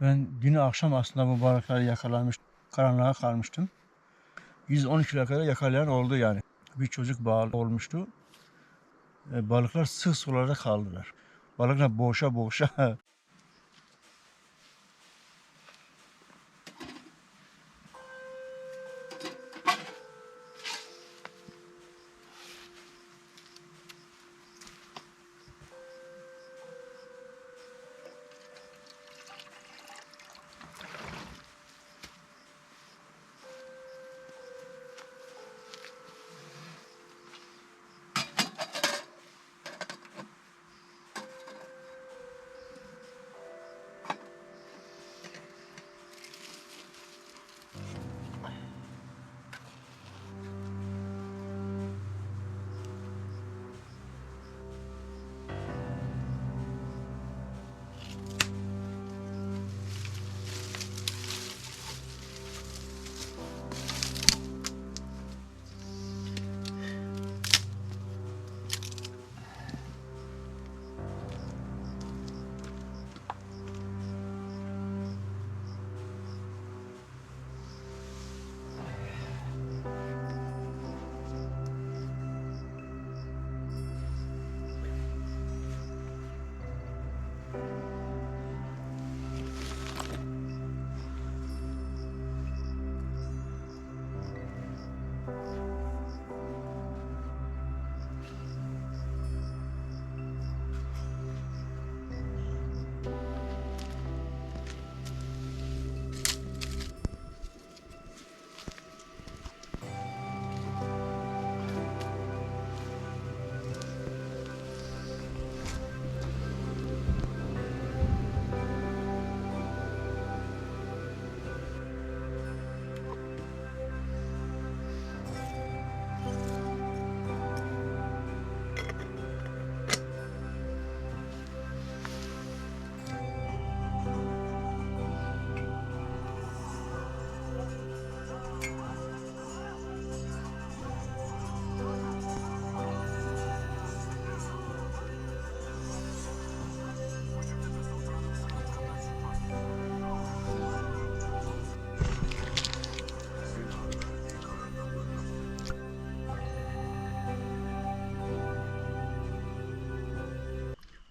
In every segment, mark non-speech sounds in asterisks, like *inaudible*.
Ben dün akşam aslında bu balıkları yakalanmış, karanlığa kalmıştım. 112 kilo kadar yakalayan oldu yani. Bir çocuk bağlı olmuştu. E, balıklar sık sularda kaldılar. Balıklar boğuşa boğuşa *laughs*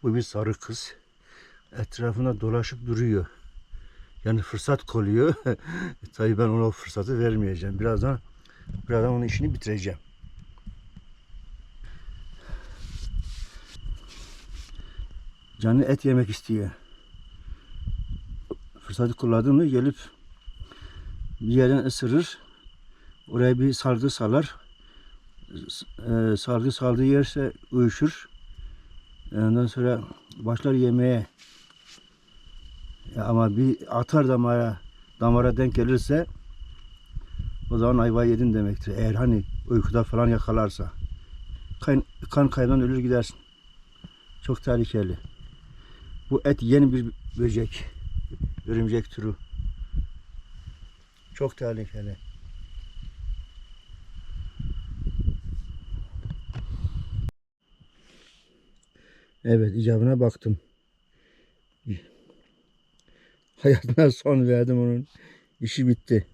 Bu bir sarı kız. Etrafına dolaşıp duruyor. Yani fırsat kolluyor. *laughs* Tabii ben ona o fırsatı vermeyeceğim. Birazdan birazdan onun işini bitireceğim. Canı et yemek istiyor. Fırsatı kullandı mı gelip bir yerden ısırır. Oraya bir salgı salar. E, salgı saldığı yerse uyuşur. Ondan sonra başlar yemeye. Ya ama bir atar damara, damara denk gelirse o zaman ayva yedin demektir. Eğer hani uykuda falan yakalarsa. Kan, kan kaybından ölür gidersin. Çok tehlikeli. Bu et yeni bir böcek. Örümcek türü. Çok tehlikeli. Evet icabına baktım. Hayatına son verdim onun. İşi bitti.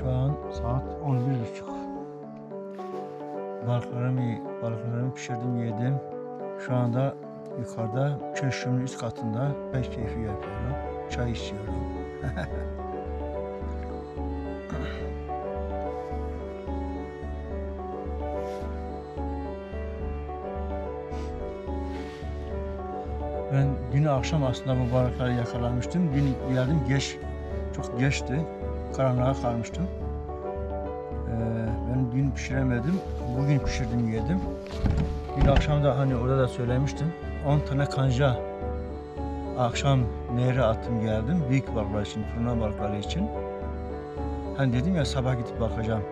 Şu an saat 11.30. Balıklarımı, balıklarımı pişirdim, yedim. Şu anda yukarıda köşkümün üst katında çay keyfi yapıyorum. Çay içiyorum. *laughs* Ben dün akşam aslında bu balıkları yakalamıştım. Dün geldim geç, çok geçti. Karanlığa kalmıştım. Ee, ben dün pişiremedim. Bugün pişirdim yedim. Dün akşam da hani orada da söylemiştim. 10 tane kanca akşam nehre attım geldim. Büyük balıklar için, turna balıkları için. Hani dedim ya sabah gidip bakacağım.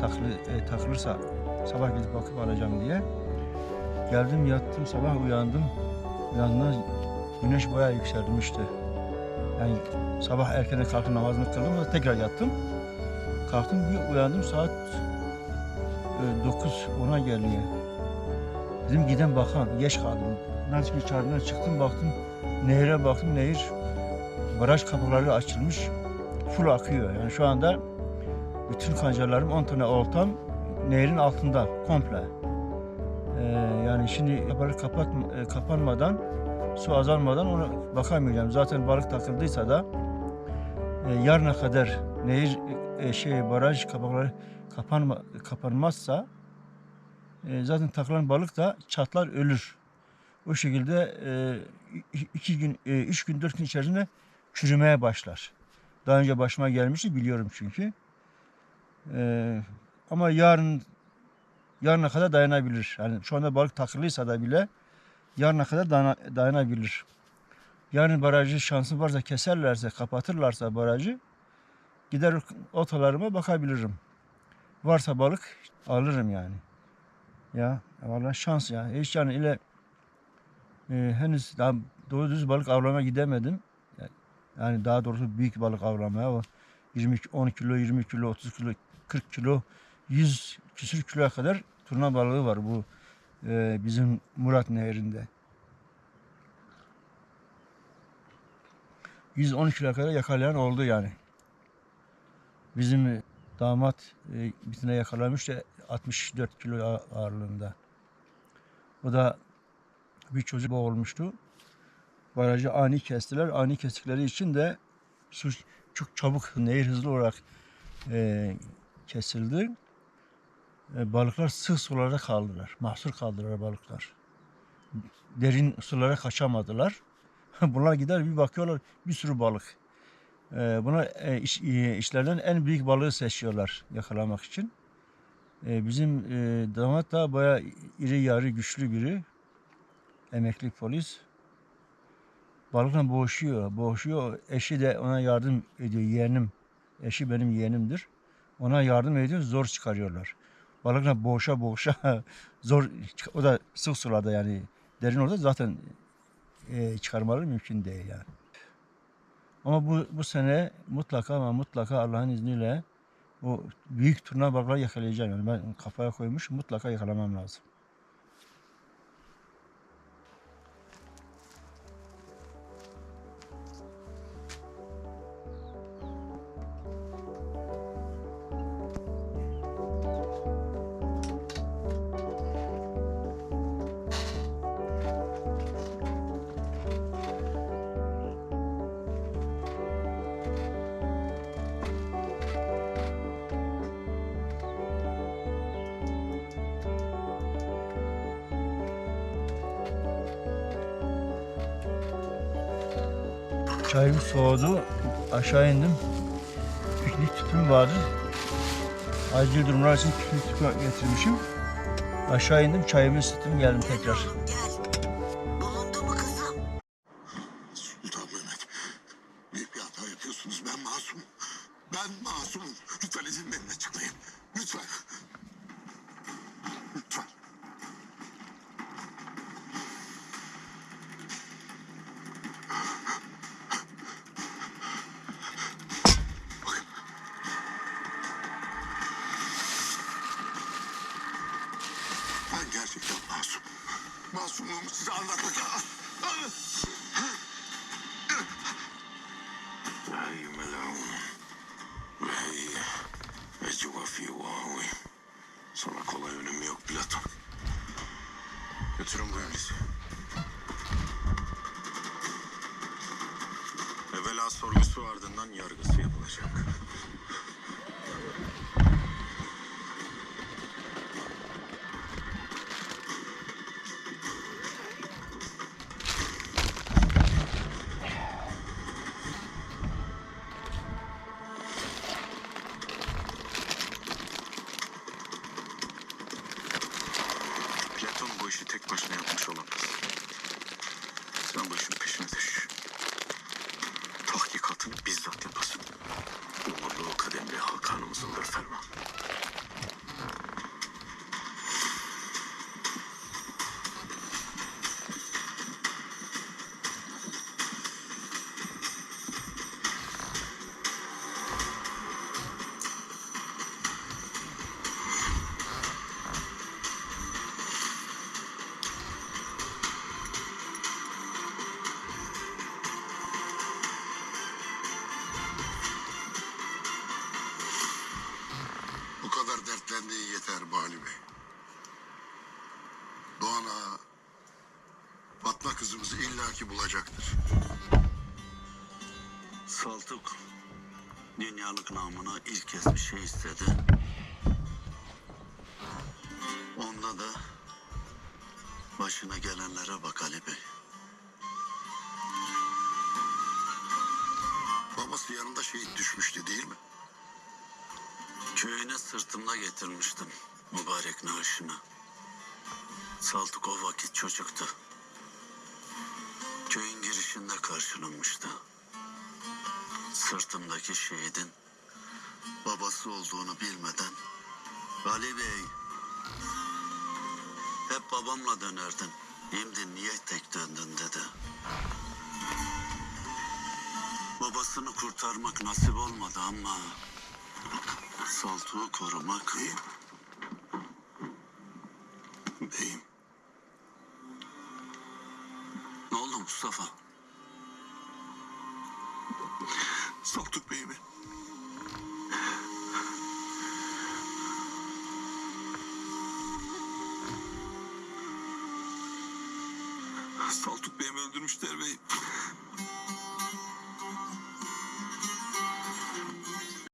Taklı, e, takılırsa sabah gidip bakıp alacağım diye. Geldim yattım sabah uyandım. Uyandığımda güneş bayağı yükselmişti. Yani sabah erken kalktım namazımı kıldım ama tekrar yattım. Kalktım bir uyandım saat e, 9 ona geliyor. Dedim giden bakan geç kaldım. Nasıl bir çağrına çıktım baktım nehre baktım nehir baraj kapıları açılmış full akıyor. Yani şu anda bütün kancalarım 10 tane oltam nehrin altında komple. Ee, yani şimdi baraj kapat, e, kapanmadan su azalmadan ona bakamayacağım. Zaten balık takıldıysa da e, yarına kadar nehir e, şey baraj kapakları kapanma, kapanmazsa e, zaten takılan balık da çatlar ölür. O şekilde e, iki gün, e, üç gün, dört gün içerisinde çürümeye başlar. Daha önce başıma gelmişti biliyorum çünkü. E, ama yarın yarına kadar dayanabilir. Yani şu anda balık takılıysa da bile yarına kadar dayana- dayanabilir. Yarın barajı şansı varsa keserlerse, kapatırlarsa barajı gider otalarıma bakabilirim. Varsa balık alırım yani. Ya vallahi şans ya. Hiç yani ile e, henüz daha doğru düz balık avlamaya gidemedim. Yani daha doğrusu büyük balık avlamaya o 20 10 kilo, 20 kilo, 30 kilo, 40 kilo, 100 küsür kiloya kadar turna balığı var bu e, bizim Murat Nehri'nde. 110 kilo kadar yakalayan oldu yani. Bizim e, damat e, bir tane yakalamıştı 64 kilo ağ- ağırlığında. O da bir çocuk boğulmuştu. Barajı ani kestiler. Ani kestikleri için de su çok çabuk nehir hızlı olarak e, kesildi. E, balıklar sığ sularda kaldılar. Mahsur kaldılar balıklar. Derin sulara kaçamadılar. *laughs* Bunlar gider bir bakıyorlar bir sürü balık. E, buna e, iş, işlerden en büyük balığı seçiyorlar yakalamak için. Bizim damat da bayağı iri yarı güçlü biri. Emekli polis. Balıkla boğuşuyor. Boğuşuyor. Eşi de ona yardım ediyor. Yeğenim. Eşi benim yeğenimdir. Ona yardım ediyor. Zor çıkarıyorlar. Balıkla boğuşa boğuşa *laughs* zor. O da sık sularda yani. Derin orada zaten e, çıkarmaları mümkün değil yani. Ama bu, bu sene mutlaka ama mutlaka Allah'ın izniyle o büyük turna balıkları yakalayacağım. Yani ben kafaya koymuş mutlaka yakalamam lazım. Çayım soğudu. Aşağı indim. Piknik tüpüm vardı. Acil durumlar için piknik tüpü getirmişim. Aşağı indim. Çayımı ısıttım geldim tekrar. Ben masumum. Ben masumum. Lütfen izin verin açıklayayım. Lütfen. Lütfen. anlat bakalım. Hayır Malone. Hayır. Ve. Sana kolay önemi yok Platon. Götürün bu öyleyse. Evvela sorgusu ardından yargısı yapılacak. İllaki bulacaktır. Saltuk dünyalık namına ilk kez bir şey istedi. Onda da başına gelenlere bak Ali Bey. Babası yanında şehit düşmüştü değil mi? Köyüne sırtımda getirmiştim mübarek naaşını. Saltuk o vakit çocuktu. Girişinde karşılanmıştı. Sırtımdaki şehidin babası olduğunu bilmeden Ali Bey hep babamla dönerdin. Şimdi niye tek döndün dedi. Babasını kurtarmak nasip olmadı ama Saltuğu korumak Beyim, Ne oldu Mustafa? Saltuk Bey mi? Saltuk Bey'imi öldürmüşler bey.